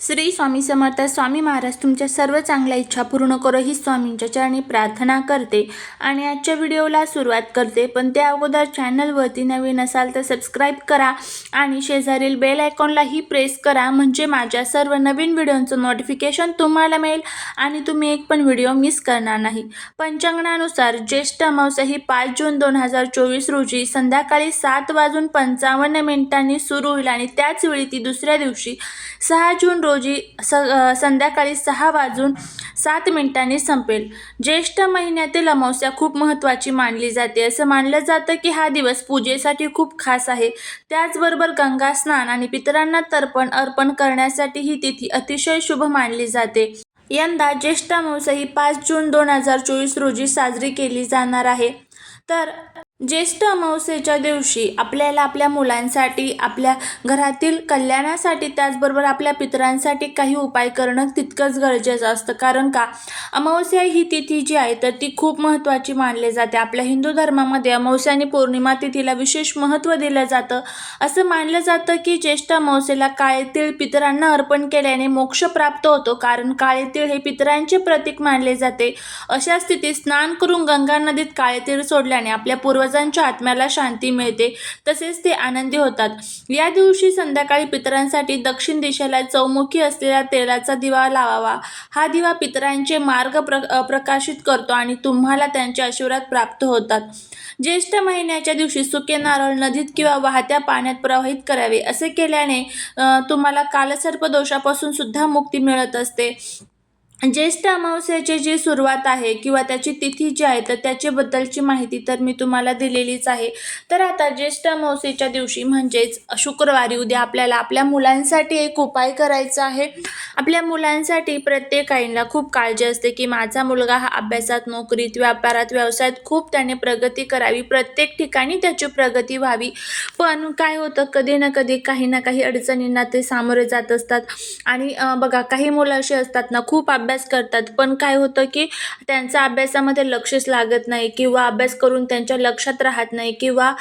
श्री स्वामी समर्थ स्वामी महाराज तुमच्या सर्व चांगल्या इच्छा पूर्ण करो ही स्वामींच्या चरणी प्रार्थना करते आणि आजच्या व्हिडिओला सुरुवात करते. पण त्या अगोदर चॅनलवरती नवीन असाल तर सबस्क्राईब करा आणि शेजारील बेल आयकॉनलाही प्रेस करा. म्हणजे माझ्या सर्व नवीन व्हिडिओंचं नोटिफिकेशन तुम्हाला मिळेल आणि तुम्ही एक पण व्हिडिओ मिस करणार नाही. पंचांगणानुसार ज्येष्ठ अमावस्या ही पाच जून दोन हजार चोवीस रोजी संध्याकाळी सात वाजून पंचावन्न मिनिटांनी सुरू होईल आणि त्याचवेळी ती दुसऱ्या दिवशी सहा जून रोजी स संध्याकाळी सहा वाजून सात मिनिटांनी संपेल. ज्येष्ठ महिन्यातील अमावस्या खूप महत्त्वाची मानली जाते. असं मानलं जातं की हा दिवस पूजेसाठी खूप खास आहे. त्याचबरोबर गंगा स्नान आणि पितरांना तर्पण अर्पण करण्यासाठी ही तिथी अतिशय शुभ मानली जाते. यंदा ज्येष्ठ अमावस्या ही पाच जून दोन हजार चोवीस रोजी साजरी केली जाणार आहे. तर ज्येष्ठ अमावस्येच्या दिवशी आपल्याला आपल्या मुलांसाठी आपल्या घरातील कल्याणासाठी त्याचबरोबर आपल्या पितरांसाठी काही उपाय करणं तितकंच गरजेचं असतं. कारण का? अमावस्या ही तिथी जी आहे तर ती खूप महत्त्वाची मानली जाते. आपल्या हिंदू धर्मामध्ये अमावस्या आणि पौर्णिमा तिथीला विशेष महत्त्व दिलं जातं. असं मानलं जातं की ज्येष्ठ अमावस्येला काळे तीळ पितरांना अर्पण केल्याने मोक्ष प्राप्त होतो. कारण काळे तीळ हे पितरांचे प्रतीक मानले जाते. अशा स्थितीत स्नान करून गंगा नदीत काळे तीळ सोडल्याने आपल्या पूर्वजांच्या आत्म्याला शांती मिळते तसेच ते आनंदी होतात. या दिवशी संध्याकाळी पितरांसाठी दक्षिण दिशेला चौमुखी असलेला तेलाचा दिवा लावावा. हा दिवा पितरांचे मार्ग प्र प्रकाशित करतो आणि तुम्हाला त्यांचे आशीर्वाद प्राप्त होतात. ज्येष्ठ महिन्याच्या दिवशी सुके नारळ नदीत किंवा वाहत्या पाण्यात प्रवाहित करावे असे केल्याने तुम्हाला कालसर्प दोषापासून सुद्धा मुक्ती मिळत असते. ज्येष्ठ अमावस्याचे जी सुरुवात आहे किंवा त्याची तिथी जी आहे तर त्याच्याबद्दलची माहिती तर मी तुम्हाला दिलेलीच आहे. तर आता ज्येष्ठ अमावस्येच्या दिवशी म्हणजेच शुक्रवारी उद्या आपल्याला आपल्या मुलांसाठी एक उपाय करायचा आहे. आपल्या मुलांसाठी प्रत्येक आईला खूप काळजी असते की माझा मुलगा हा अभ्यासात नोकरीत व्यापारात व्यवसायात खूप त्याने प्रगती करावी. प्रत्येक ठिकाणी त्याची प्रगती व्हावी. पण काय होतं कधी ना कधी काही ना काही अडचणींना ते सामोरे जात असतात. आणि बघा काही मुलं अशी असतात ना खूप अभ्यास करतात. पण काय होतं की त्यांचा अभ्यासामध्ये लक्षच लागत नाही किंवा अभ्यास करून त्यांच्या लक्षात राहत नाही किंवा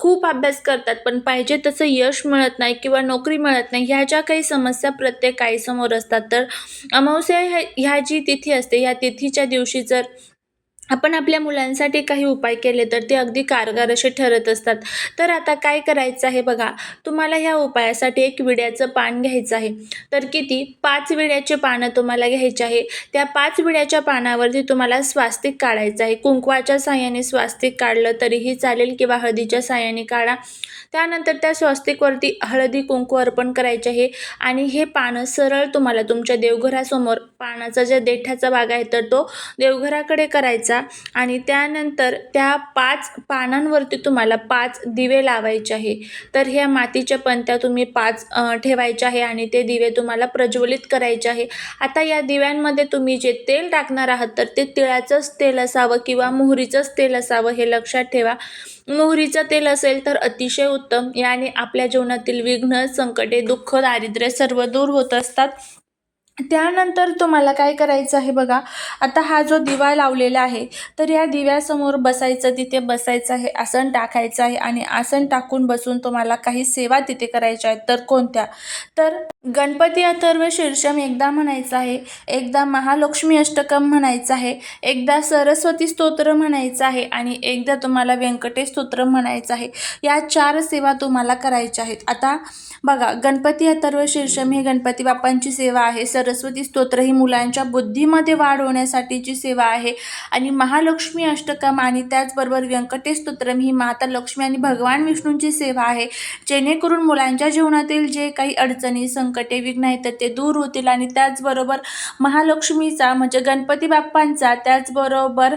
खूप अभ्यास करतात. पण पाहिजे तसं यश मिळत नाही किंवा नोकरी मिळत नाही. ह्या ज्या काही समस्या प्रत्येक आईसमोर असतात. तर अमावस्या ह्या ह्या जी तिथी असते. ह्या तिथीच्या दिवशी जर आपण आपल्या मुलांसाठी काही उपाय केले तर ते अगदी कारगर असे ठरत असतात. तर आता काय करायचं आहे बघा. तुम्हाला ह्या उपायासाठी एक विड्याचं पान घ्यायचं आहे. तर किती? पाच विड्याचे पानं तुम्हाला घ्यायचे आहे. त्या पाच विड्याच्या पानावरती तुम्हाला स्वास्तिक काढायचं आहे. कुंकवाच्या साह्याने स्वास्तिक काढलं तरीही चालेल किंवा हळदीच्या साह्याने काढा. त्यानंतर त्या स्वास्तिकवरती हळदी कुंकू अर्पण करायचे आहे. आणि हे पानं सरळ तुम्हाला तुमच्या देवघरासमोर पानाचा ज्या देठाचा भाग आहे तर तो देवघराकडे करायचा आणि त्यानंतर त्या पाच पानांवरती तुम्हाला पाच दिवे लावायचे आहे. तर ह्या मातीच्या पंत्या तुम्ही पाच ठेवायच्या आहे आणि ते दिवे तुम्हाला प्रज्वलित करायचे आहे. आता या दिव्यांमध्ये तुम्ही जे तेल टाकणार आहात तर ते तिळाचंच तेल असावं किंवा मोहरीचंच तेल असावं हे लक्षात ठेवा. मोहरीचं तेल असेल तर अतिशय उत्तम याने आपल्या जीवनातील विघ्न संकटे दुःख दारिद्र्य सर्व दूर होत असतात. त्यानंतर तुम्हाला काय करायचं आहे बघा आता हा जो दिवा लावलेला आहे तर या दिव्यासमोर बसायचं तिथे बसायचं आहे आसन टाकायचं आहे आणि आसन टाकून बसून तुम्हाला काही सेवा तिथे करायच्या आहेत तर कोणत्या? तर गणपती अथर्व शीर्षम एकदा म्हणायचं आहे एकदा महालक्ष्मी अष्टकम म्हणायचं आहे एकदा सरस्वती स्तोत्र म्हणायचं आहे आणि एकदा तुम्हाला व्यंकटेश स्तोत्र म्हणायचं आहे. या चार सेवा तुम्हाला करायच्या आहेत. आता बघा गणपती अथर्व शीर्षम ही गणपती बाप्पांची सेवा आहे. सरस्वती स्तोत्र ही मुलांच्या बुद्धीमध्ये वाढ होण्यासाठीची सेवा आहे. आणि महालक्ष्मी अष्टकम आणि त्याचबरोबर व्यंकटेश स्तोत्रम ही माता लक्ष्मी आणि भगवान विष्णूंची सेवा आहे. जेणेकरून मुलांच्या जीवनातील जे काही अडचणी संकटे विघ्न आहेत तर ते दूर होतील आणि त्याचबरोबर महालक्ष्मीचा म्हणजे गणपती बाप्पांचा त्याचबरोबर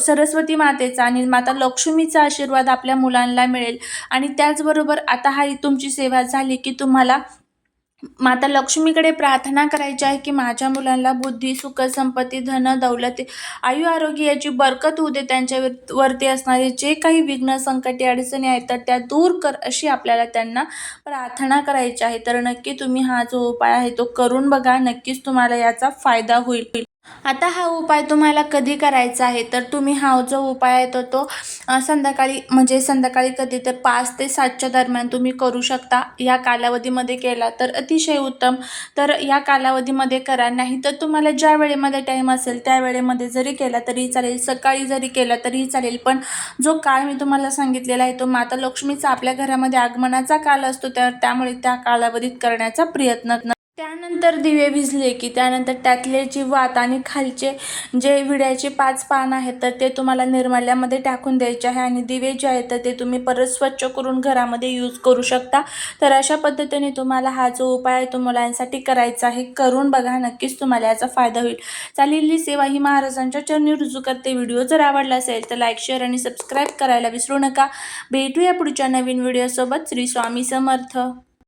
सरस्वती मातेचा आणि माता लक्ष्मीचा आशीर्वाद आपल्या मुलांना मिळेल. आणि त्याचबरोबर आता हा तुमची सेवा झाली की तुम्हाला माता लक्ष्मीकडे प्रार्थना करायची आहे की माझ्या मुलांना बुद्धी सुख संपत्ती धन दौलती आयु आरोग्य याची बरकत होऊ दे. त्यांच्या वरती असणारे जे काही विघ्न संकटे अडचणी आहेत तर त्या दूर कर अशी आपल्याला त्यांना प्रार्थना करायची आहे. तर नक्की तुम्ही हा जो उपाय आहे तो करून बघा. नक्कीच तुम्हाला याचा फायदा होईल. आता हा उपाय तुम्हाला कधी करायचा आहे? तर तुम्ही हा जो उपाय आहे तर तो संध्याकाळी म्हणजे संध्याकाळी कधी तर पाच ते सातच्या दरम्यान तुम्ही करू शकता. या कालावधीमध्ये केला तर अतिशय उत्तम. तर या कालावधीमध्ये करा. नाही तर तुम्हाला ज्या वेळेमध्ये टाईम असेल त्या वेळेमध्ये जरी केला तरी चालेल. सकाळी जरी केला तरीही चालेल. पण जो काळ मी तुम्हाला सांगितलेला आहे तो माता लक्ष्मीचा आपल्या घरामध्ये आगमनाचा काल असतो तर त्यामुळे त्या कालावधीत करण्याचा प्रयत्न त्यानंतर दिवे भिजले की त्यानंतर त्यातले जी वात आणि खालचे जे विड्याचे पाच पान आहेत तर ते तुम्हाला निर्माल्यामध्ये टाकून द्यायचे आहे आणि दिवे जे आहेत तर ते तुम्ही परत स्वच्छ करून घरामध्ये यूज करू शकता. तर अशा पद्धतीने तुम्हाला हा जो उपाय आहे तो मुलांसाठी करायचा आहे करून बघा नक्कीच तुम्हाला याचा फायदा होईल. चालेली सेवा ही महाराजांच्या चरणी रुजू करते. व्हिडिओ जर आवडला असेल तर लाईक शेअर आणि सबस्क्राईब करायला विसरू नका. भेटूया पुढच्या नवीन व्हिडिओसोबत श्री स्वामी समर्थ.